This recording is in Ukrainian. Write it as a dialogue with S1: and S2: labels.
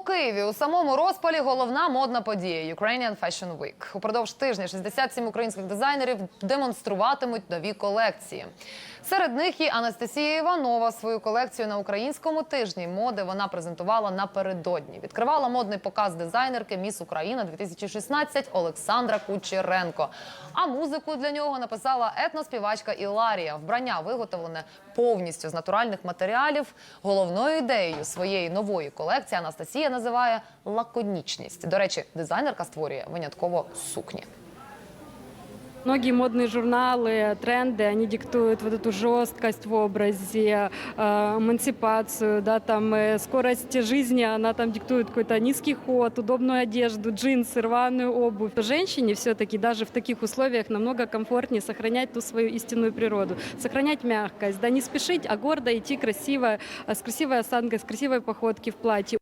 S1: У Києві у самому розпалі головна модна подія Ukrainian Fashion Week. Упродовж тижня 67 українських дизайнерів демонструватимуть нові колекції. Серед них і Анастасія Іванова свою колекцію на українському тижні моди вона презентувала напередодні. Відкривала модний показ дизайнерки Міс Україна 2016 Олександра Кучеренко. А музику для нього написала етноспівачка Іларія. Вбрання виготовлене повністю з натуральних матеріалів. Головною ідеєю своєї нової колекції Анастасія називає лаконічність. До речі, дизайнерка створює винятково сукні.
S2: Многие модные журналы, тренды, они диктуют вот эту жесткость в образе, э, эмансипацию, да, там э, скорость жизни, она там диктует какой-то низкий ход, удобную одежду, джинсы, рваную обувь. Женщине все-таки даже в таких условиях намного комфортнее сохранять ту свою истинную природу, сохранять мягкость, да, не спешить, а гордо идти красиво, э, с красивой осанкой, с красивой походки в платье.